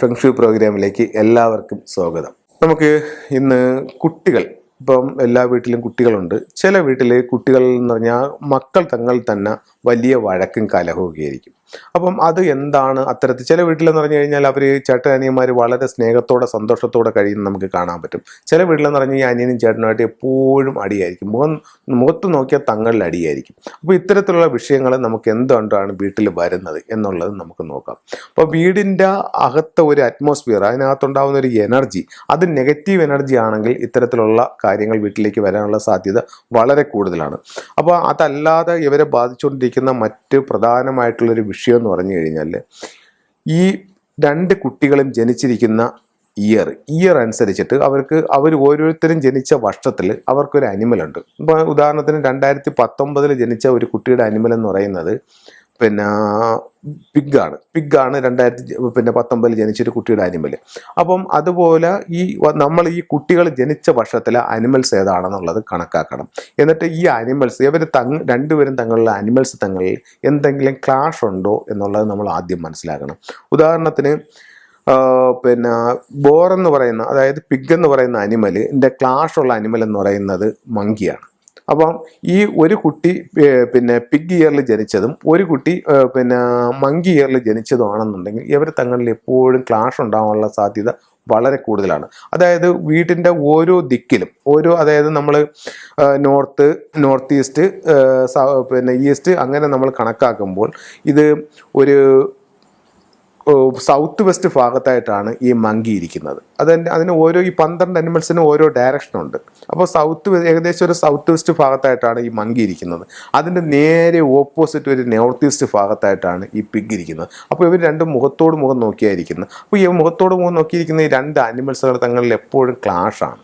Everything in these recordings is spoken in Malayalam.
ഫെങ്ഷു പ്രോഗ്രാമിലേക്ക് എല്ലാവർക്കും സ്വാഗതം. നമുക്ക് ഇന്ന് കുട്ടികൾ ഇപ്പം എല്ലാ വീട്ടിലും കുട്ടികളുണ്ട്. ചില വീട്ടിൽ കുട്ടികൾ എന്ന് പറഞ്ഞാൽ മക്കൾ തങ്ങൾ തന്നെ വലിയ വഴക്കും കലഹമൊക്കെ ആയിരിക്കും. അപ്പം അത് എന്താണ് അത്തരത്തിൽ? ചില വീട്ടിലെന്ന് പറഞ്ഞു കഴിഞ്ഞാൽ അവർ ചേട്ടൻ അനിയന്മാർ വളരെ സ്നേഹത്തോടെ സന്തോഷത്തോടെ കഴിയുന്ന നമുക്ക് കാണാൻ പറ്റും. ചില വീട്ടിലെന്ന് പറഞ്ഞു കഴിഞ്ഞാൽ അനിയനും ചേട്ടനുമായിട്ട് എപ്പോഴും അടിയായിരിക്കും. മുഖം മുഖത്ത് നോക്കിയാൽ തങ്ങളിൽ അടിയായിരിക്കും. അപ്പോൾ ഇത്തരത്തിലുള്ള വിഷയങ്ങൾ നമുക്ക് എന്തുകൊണ്ടാണ് വീട്ടിൽ വരുന്നത് എന്നുള്ളത് നമുക്ക് നോക്കാം. അപ്പോൾ വീടിന്റെ അകത്തെ ഒരു അറ്റ്മോസ്ഫിയർ അതിനകത്തുണ്ടാകുന്ന ഒരു എനർജി അത് നെഗറ്റീവ് എനർജി ആണെങ്കിൽ ഇത്തരത്തിലുള്ള കാര്യങ്ങൾ വീട്ടിലേക്ക് വരാനുള്ള സാധ്യത വളരെ കൂടുതലാണ്. അപ്പോൾ അതല്ലാതെ ഇവരെ ബാധിച്ചുകൊണ്ടിരിക്കുന്ന മറ്റ് പ്രധാനമായിട്ടുള്ളൊരു വിഷയം എന്ന് പറഞ്ഞു കഴിഞ്ഞാൽ ഈ രണ്ട് കുട്ടികളും ജനിച്ചിരിക്കുന്ന ഇയർ ഇയർ അനുസരിച്ചിട്ട് അവർക്ക് അവർ ഓരോരുത്തരും ജനിച്ച വർഷത്തിൽ അവർക്കൊരു അനിമലുണ്ട് ഇപ്പോൾ ഉദാഹരണത്തിന് രണ്ടായിരത്തി പത്തൊമ്പതിൽ ജനിച്ച ഒരു കുട്ടിയുടെ അനിമൽ എന്ന് പറയുന്നത് പിന്നെ പിഗാണ് പിഗാണ് രണ്ടായിരത്തി പിന്നെ പത്തൊമ്പതിൽ ജനിച്ചൊരു കുട്ടിയുടെ അനിമൽ അപ്പം അതുപോലെ ഈ നമ്മൾ ഈ കുട്ടികൾ ജനിച്ച വർഷത്തിലെ അനിമൽസ് ഏതാണെന്നുള്ളത് കണക്കാക്കണം. എന്നിട്ട് ഈ അനിമൽസ് ഇവർ തങ് രണ്ടുപേരും തങ്ങളുടെ അനിമൽസ് തങ്ങളിൽ എന്തെങ്കിലും ക്ലാഷ് ഉണ്ടോ എന്നുള്ളത് നമ്മൾ ആദ്യം മനസ്സിലാക്കണം. ഉദാഹരണത്തിന് പിന്നെ ബോർ എന്ന് പറയുന്ന അതായത് പിഗ് എന്ന് പറയുന്ന അനിമലിന്റെ ക്ലാഷ് ഉള്ള അനിമൽ എന്ന് പറയുന്നത് മങ്കിയാണ്. അപ്പം ഈ ഒരു കുട്ടി പിന്നെ പിഗ് ഇയറിൽ ജനിച്ചതും ഒരു കുട്ടി പിന്നെ മങ്കി ഇയറിൽ ജനിച്ചതുമാണെന്നുണ്ടെങ്കിൽ ഇവർ തങ്ങളിൽ എപ്പോഴും ക്ലാഷ് ഉണ്ടാകാനുള്ള സാധ്യത വളരെ കൂടുതലാണ്. അതായത് വീട്ടിന്റെ ഓരോ ദിക്കിലും ഓരോ അതായത് നമ്മൾ നോർത്ത് നോർത്ത് ഈസ്റ്റ് പിന്നെ ഈസ്റ്റ് അങ്ങനെ നമ്മൾ കണക്കാക്കുമ്പോൾ ഇത് ഒരു സൗത്ത് വെസ്റ്റ് ഭാഗത്തായിട്ടാണ് ഈ മങ്കി ഇരിക്കുന്നത്. അതിന്റെ അതിന് ഓരോ ഈ പന്ത്രണ്ട് അനിമൽസിനും ഓരോ ഡയറക്ഷനുണ്ട് അപ്പോൾ സൗത്ത് ഏകദേശം ഒരു സൗത്ത് വെസ്റ്റ് ഭാഗത്തായിട്ടാണ് ഈ മങ്കി ഇരിക്കുന്നത്. അതിന്റെ നേരെ ഓപ്പോസിറ്റ് ഒരു നോർത്ത് ഈസ്റ്റ് ഭാഗത്തായിട്ടാണ് ഈ പിഗ് ഇരിക്കുന്നത്. അപ്പോൾ ഇവർ രണ്ട് മുഖത്തോട് മുഖം നോക്കിയായിരിക്കുന്നത് അപ്പോൾ ഈ മുഖത്തോട് മുഖം നോക്കിയിരിക്കുന്ന ഈ രണ്ട് അനിമൽസുകൾ തങ്ങളിൽ എപ്പോഴും ക്ലാഷാണ്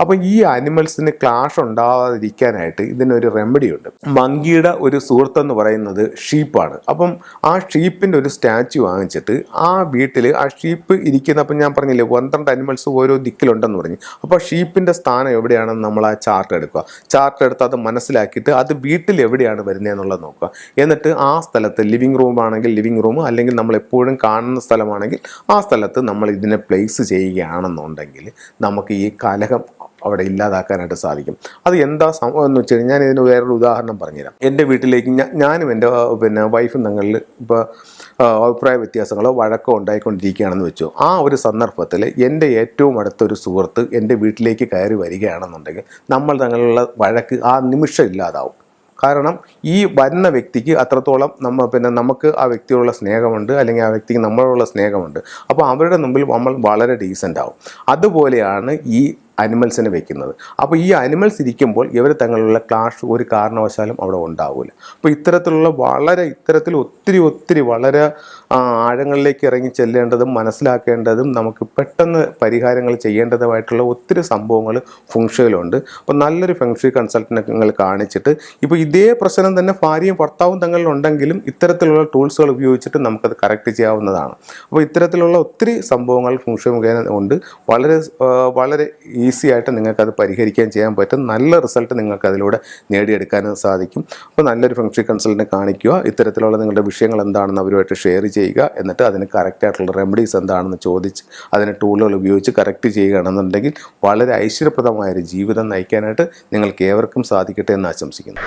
അപ്പം ഈ അനിമൽസിന് ക്ലാഷ് ഉണ്ടാവാതിരിക്കാനായിട്ട് ഇതിനൊരു റെമഡി ഉണ്ട്. മങ്കിയുടെ ഒരു സുഹൃത്തെന്ന് പറയുന്നത് ഷീപ്പാണ് അപ്പം ആ ഷീപ്പിന്റെ ഒരു സ്റ്റാച്ചു വാങ്ങിച്ചിട്ട് ആ വീട്ടിൽ ആ ഷീപ്പ് ഇരിക്കുന്ന അപ്പം ഞാൻ പറഞ്ഞില്ലേ പന്ത്രണ്ട് അനിമൽസ് ഓരോ ദിക്കിലുണ്ടെന്ന് പറഞ്ഞു. അപ്പോൾ ഷീപ്പിന്റെ സ്ഥാനം എവിടെയാണെന്ന് നമ്മൾ ആ ചാർട്ട് എടുക്കുക. ചാർട്ട് എടുത്ത് അത് മനസ്സിലാക്കിയിട്ട് അത് വീട്ടിൽ എവിടെയാണ് വരുന്നതെന്നുള്ളത് നോക്കുക. എന്നിട്ട് ആ സ്ഥലത്ത് ലിവിങ് റൂം ആണെങ്കിൽ ലിവിങ് റൂം അല്ലെങ്കിൽ നമ്മൾ എപ്പോഴും കാണുന്ന സ്ഥലമാണെങ്കിൽ ആ സ്ഥലത്ത് നമ്മൾ ഇതിനെ പ്ലേസ് ചെയ്യുകയാണെന്നുണ്ടെങ്കിൽ നമുക്ക് ഈ കലഹം അവിടെ ഇല്ലാതാക്കാനായിട്ട് സാധിക്കും. അത് എന്താ സംഭവം എന്ന് വെച്ച് കഴിഞ്ഞാൽ ഞാൻ ഇതിന് വേറൊരു ഉദാഹരണം പറഞ്ഞുതരാം. എന്റെ വീട്ടിലേക്ക് ഞാനും എന്റെ പിന്നെ വൈഫും തങ്ങളിൽ ഇപ്പോൾ അഭിപ്രായ വ്യത്യാസങ്ങളോ വഴക്കോ ഉണ്ടായിക്കൊണ്ടിരിക്കുകയാണെന്ന് വെച്ചു. ആ ഒരു സന്ദർഭത്തിൽ എന്റെ ഏറ്റവും അടുത്തൊരു സുഹൃത്ത് എന്റെ വീട്ടിലേക്ക് കയറി വരികയാണെന്നുണ്ടെങ്കിൽ നമ്മൾ തങ്ങളുള്ള വഴക്ക് ആ നിമിഷം ഇല്ലാതാവും. കാരണം ഈ വരുന്ന വ്യക്തിക്ക് അത്രത്തോളം നമ്മൾ പിന്നെ നമുക്ക് ആ വ്യക്തിയോടുള്ള സ്നേഹമുണ്ട് അല്ലെങ്കിൽ ആ വ്യക്തിക്ക് നമ്മളോടുള്ള സ്നേഹമുണ്ട്. അപ്പോൾ അവരുടെ മുമ്പിൽ നമ്മൾ വളരെ ഡീസന്റ് ആവും. അതുപോലെയാണ് ഈ അനിമൽസിനെ വെക്കുന്നത്. അപ്പോൾ ഈ അനിമൽസ് ഇരിക്കുമ്പോൾ ഇവർ തങ്ങളുള്ള ക്ലാഷ് ഒരു കാരണവശാലും അവിടെ ഉണ്ടാവില്ല അപ്പോൾ ഇത്തരത്തിലുള്ള വളരെ ഇത്തരത്തിൽ ഒത്തിരി ഒത്തിരി വളരെ ആഴങ്ങളിലേക്ക് ഇറങ്ങി ചെല്ലേണ്ടതും മനസ്സിലാക്കേണ്ടതും നമുക്ക് പെട്ടെന്ന് പരിഹാരങ്ങൾ ചെയ്യേണ്ടതുമായിട്ടുള്ള ഒത്തിരി സംഭവങ്ങൾ ഫുങ്ഷയിലുണ്ട് അപ്പോൾ നല്ലൊരു ഫെങ്ഷി കൺസൾട്ടനെ നിങ്ങൾ കാണിച്ചിട്ട് ഇപ്പോൾ ഇതേ പ്രശ്നം തന്നെ ഭാര്യയും ഭർത്താവും തങ്ങളിലുണ്ടെങ്കിലും ഇത്തരത്തിലുള്ള ടൂൾസുകൾ ഉപയോഗിച്ചിട്ട് നമുക്കത് കറക്റ്റ് ചെയ്യാവുന്നതാണ്. അപ്പോൾ ഇത്തരത്തിലുള്ള ഒത്തിരി സംഭവങ്ങൾ ഫുങ്ഷ മുഖേന ഉണ്ട്. വളരെ വളരെ വളരെ ഈസി ആയിട്ട് നിങ്ങൾക്കത് പരിഹരിക്കാൻ ചെയ്യാൻ പറ്റും. നല്ല റിസൾട്ട് നിങ്ങൾക്ക് അതിലൂടെ നേടിയെടുക്കാനും സാധിക്കും. അപ്പോൾ നല്ലൊരു ഫംഗ്ഷൻ കൺസൾട്ടിനെ കാണിക്കുക. ഇത്തരത്തിലുള്ള നിങ്ങളുടെ വിഷയങ്ങൾ എന്താണെന്ന് അവരുമായിട്ട് ഷെയർ ചെയ്യുക. എന്നിട്ട് അതിന് കറക്റ്റായിട്ടുള്ള റെമഡീസ് എന്താണെന്ന് ചോദിച്ച് അതിന് ടൂളുകൾ ഉപയോഗിച്ച് കറക്റ്റ് ചെയ്യുകയാണെന്നുണ്ടെങ്കിൽ വളരെ ഐശ്വര്യപ്രദമായൊരു ജീവിതം നയിക്കാനായിട്ട് നിങ്ങൾക്ക് ഏവർക്കും സാധിക്കട്ടെ എന്ന് ആശംസിക്കുന്നു.